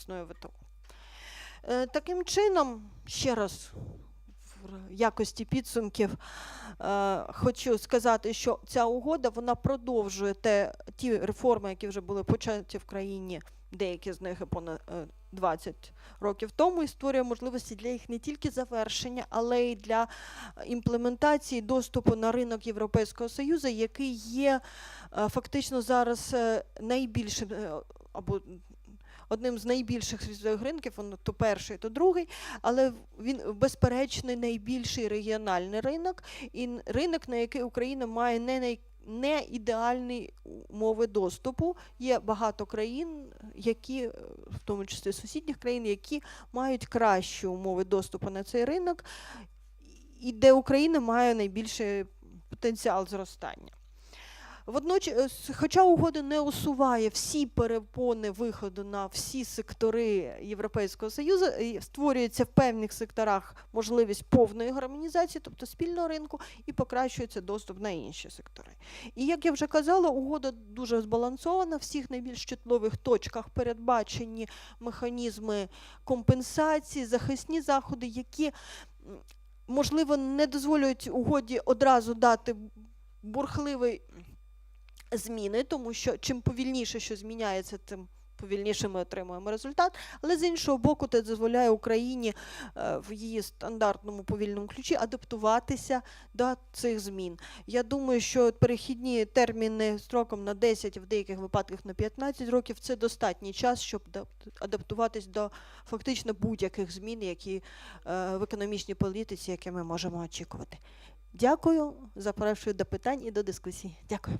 міцною ВТО. Е, Таким чином, ще раз в якості підсумків е, хочу сказати, що ця угода вона продовжує те, ті реформи, які вже були початі в країні, деякі з них понад е, 20 років тому, і створює можливості для їх не тільки завершення, але й для імплементації доступу на ринок Європейського Союзу, який є е, фактично зараз е, найбільшим е, або одним з найбільших світових ринків, воно то перший, то другий, але він безперечно найбільший регіональний ринок, і ринок, на який Україна має не най не ідеальні умови доступу. Є багато країн, які, е, в тому числі сусідніх країн, які мають кращі умови доступу на цей ринок, і де Україна має найбільший потенціал зростання. Водночас, хоча угода не усуває всі перепони виходу на всі сектори Європейського Союзу, створюється в певних секторах можливість повної гармонізації, тобто спільного ринку, і покращується доступ на інші сектори. І як я вже казала, угода дуже збалансована. В всіх найбільш чутливих точках передбачені механізми компенсації, захисні заходи, які можливо не дозволюють угоді одразу дати бурхливий зміни, тому що чим повільніше що зміняється, тим повільніше ми отримуємо результат. Але з іншого боку, це дозволяє Україні е, в її стандартному повільному ключі адаптуватися до цих змін. Я думаю, що перехідні терміни строком на 10, в деяких випадках на 15 років це достатній час, щоб адаптуватись до фактично будь-яких змін, які е, в економічній політиці, які ми можемо очікувати. Дякую, запрошую до питань і до дискусій. Дякую.